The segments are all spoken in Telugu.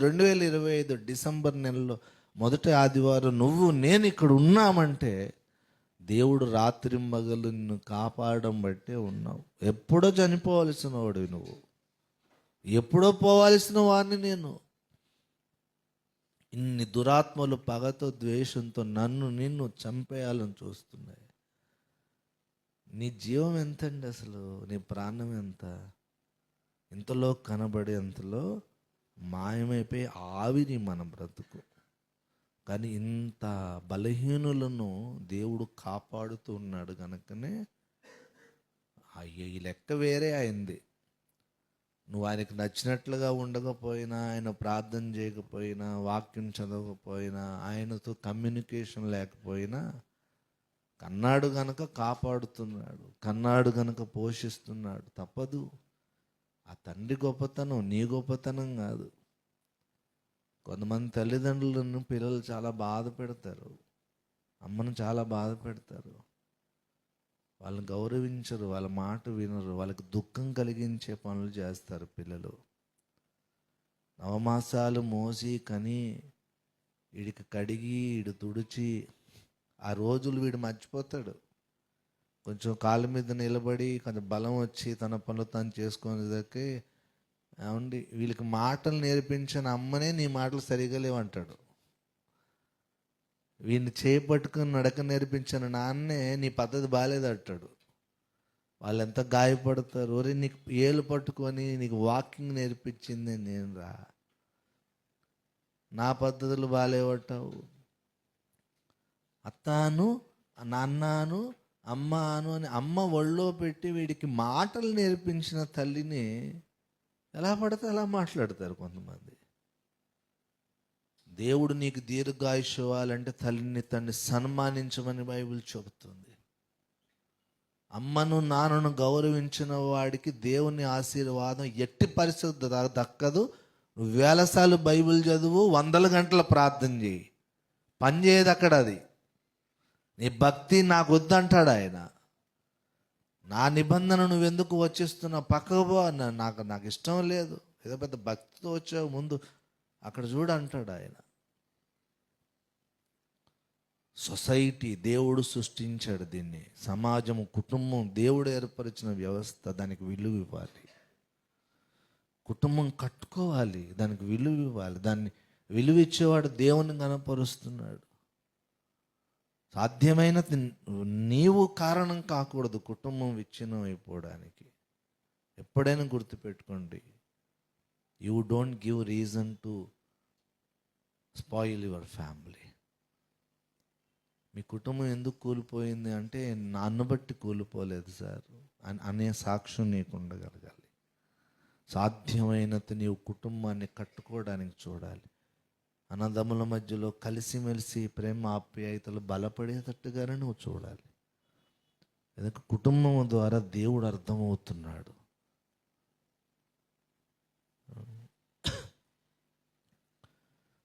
రెండు వేల ఇరవై ఐదు డిసెంబర్ నెలలో మొదటి ఆదివారం నువ్వు నేను ఇక్కడ ఉన్నామంటే దేవుడు రాత్రి మగలు నిన్ను కాపాడడం బట్టే ఉన్నావు. ఎప్పుడో చనిపోవలసిన వాడివి నువ్వు. ఎప్పుడో పోవాల్సిన వాడిని నేను. ఇన్ని దురాత్మలు పగతో ద్వేషంతో నన్ను నిన్ను చంపేయాలని చూస్తున్నాయి. నీ జీవం ఎంతండి అసలు? నీ ప్రాణం ఎంత? ఇంతలో కనబడేంతలో మాయమైపోయి ఆవిరి మన బ్రతుకు. కానీ ఇంత బలహీనులను దేవుడు కాపాడుతూ ఉన్నాడు కనుకనే అయ్యో ఈ లెక్క వేరే అయింది. నువ్వు ఆయనకు నచ్చినట్లుగా ఉండకపోయినా ఆయన ప్రార్థన చేయకపోయినా వాక్యం చదవకపోయినా ఆయనతో కమ్యూనికేషన్ లేకపోయినా కన్నాడు గనక కాపాడుతున్నాడు కన్నాడు గనక పోషిస్తున్నాడు తప్పదు. ఆ తండ్రి గొప్పతనం నీ గొప్పతనం కాదు. కొంతమంది తల్లిదండ్రులను పిల్లలు చాలా బాధ పెడతారు. అమ్మను చాలా బాధ పెడతారు. వాళ్ళని గౌరవించరు వాళ్ళ మాట వినరు వాళ్ళకి దుఃఖం కలిగించే పనులు చేస్తారు పిల్లలు. నవమాసాలు మోసి కని వీడికి కడిగి వీడు తుడిచి ఆ రోజులు వీడు మర్చిపోతాడు. కొంచెం కాళ్ళ మీద నిలబడి కొంచెం బలం వచ్చి తన పనులు తను చేసుకునేదಕ್ಕೆ ఏమండి వీళ్ళకి మాటలు నేర్పించిన అమ్మనే నీ మాటలు సరిగా లేవంటాడు. వీడిని చేపట్టుకుని నడక నేర్పించిన నాన్నే నీ పద్ధతి బాగాలేదంటాడు వాళ్ళు ఎంత గాయపడతారు? ఒరే నీకు ఏలు పట్టుకొని నీకు వాకింగ్ నేర్పించింది నేను రా నా పద్ధతులు బాగాలేవటావు అత్తాను నాన్నాను అమ్మాను అని అమ్మ ఒళ్ళో పెట్టి వీడికి మాటలు నేర్పించిన తల్లిని ఎలా పడితే అలా మాట్లాడతారు కొంతమంది. దేవుడు నీకు దీర్ఘాయుష్ ఇవ్వాలంటే తల్లిని తండ్రి సన్మానించమని బైబిల్ చెబుతుంది. అమ్మను నాన్నను గౌరవించిన వాడికి దేవుని ఆశీర్వాదం ఎట్టి పరిస్థితి దక్కదు. వేలసార్లు బైబిల్ చదువు వందల గంటల ప్రార్థన చేయి. పని చేయదు అక్కడ అది. నీ భక్తి నాకు వద్దంటాడు ఆయన నా నిబంధన నువ్వెందుకు వచ్చేస్తున్నావు? పక్కకు పో అన్న నాకు నాకు ఇష్టం లేదు. ఏదో పెద్ద భక్తితో వచ్చావు ముందు. అక్కడ చూడు అంటాడు ఆయన సొసైటీ దేవుడు సృష్టించాడు దీన్ని. సమాజము కుటుంబం దేవుడు ఏర్పరిచిన వ్యవస్థ దానికి విలువ ఇవ్వాలి. కుటుంబం కట్టుకోవాలి దానికి విలువ ఇవ్వాలి. దాన్ని విలువ ఇచ్చేవాడు దేవుని కనపరుస్తున్నాడు సాధ్యమైన నీవు కారణం కాకూడదు కుటుంబం విచ్ఛిన్నం అయిపోవడానికి. ఎప్పుడైనా గుర్తుపెట్టుకోండి. You don't give reason to spoil your family. మీ కుటుంబం ఎందుకు కూలిపోయింది అంటే నన్ను బట్టి కూలిపోలేదు సార్. అని అనే సాక్ష్యం నీకు ఉండగలగాలి. సాధ్యమైనంత నీవు కుటుంబాన్ని కట్టుకోవడానికి చూడాలి. అన్నదమ్ముల మధ్యలో కలిసిమెలిసి ప్రేమ ఆప్యాయతలు బలపడేటట్టుగానే నువ్వు చూడాలి. ఎందుకంటే కుటుంబం ద్వారా దేవుడు అర్థమవుతున్నాడు.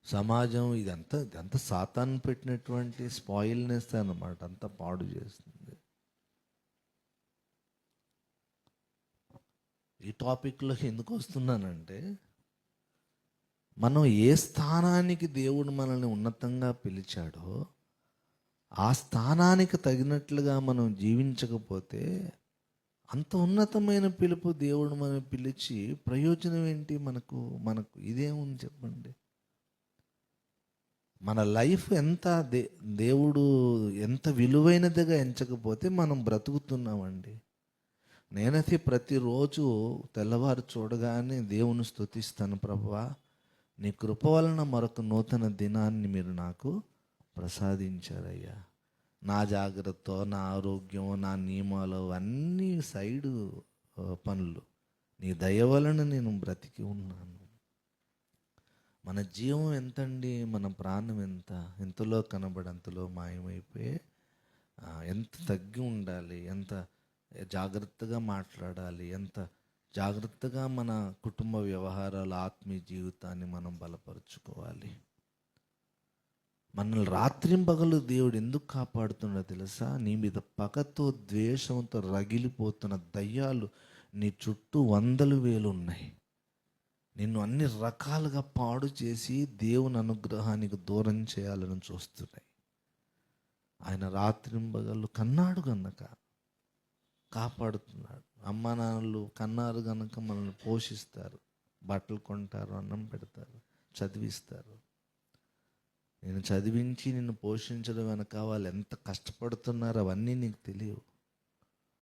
సమాజం ఇదంతా ఇదంతా సాతాన్ని పెట్టినటువంటి స్పాయిల్నెస్ అన్నమాట. అంతా పాడు చేస్తుంది. ఈ టాపిక్లో ఎందుకు వస్తున్నానంటే మనం ఏ స్థానానికి దేవుడు మనల్ని ఉన్నతంగా పిలిచాడో ఆ స్థానానికి తగినట్లుగా మనం జీవించకపోతే అంత ఉన్నతమైన పిలుపు దేవుడు మనం పిలిచి ప్రయోజనం ఏంటి మనకు మనకు? ఇదేముంది చెప్పండి. మన లైఫ్ ఎంత దే దేవుడు ఎంత విలువైనదిగా ఎంచకపోతే మనం బ్రతుకుతున్నామండి. నేనైతే ప్రతిరోజు తెల్లవారు చూడగానే దేవుని స్తుతిస్తాను ప్రభా. నీ కృప వలన మరొక నూతన దినాన్ని మీరు నాకు ప్రసాదించారయ్యా. నా జాగ్రత్త నా ఆరోగ్యం నా నియమాలు అన్నీ సైడు పనులు. నీ దయ వలన నేను బ్రతికి ఉన్నాను. మన జీవం ఎంతండి మన ప్రాణం ఎంత? ఎంతలో కనబడి అంతలో మాయమైపోయి ఎంత తగ్గి ఉండాలి ఎంత జాగ్రత్తగా మాట్లాడాలి ఎంత జాగ్రత్తగా మన కుటుంబ వ్యవహారాలు ఆత్మీయ జీవితాన్ని మనం బలపరుచుకోవాలి. మనల్ని రాత్రింపగలు దేవుడు ఎందుకు కాపాడుతుండో తెలుసా? నీ మీద పగతో ద్వేషంతో రగిలిపోతున్న దయ్యాలు నీ చుట్టూ వందలు వేలు ఉన్నాయి. నిన్ను అన్ని రకాలుగా పాడు చేసి దేవుని అనుగ్రహానికి దూరం చేయాలని చూస్తున్నాయి. ఆయన రాత్రింబగళ్ళు కన్నాడు కన్నక కాపాడుతున్నాడు. అమ్మ నాన్నలు కన్నారు కనుక మనల్ని పోషిస్తారు. బట్టలు కొంటారు అన్నం పెడతారు చదివిస్తారు. నేను చదివించి నిన్ను పోషించడం వెనక వాళ్ళు ఎంత కష్టపడుతున్నారో అవన్నీ నీకు తెలియవు.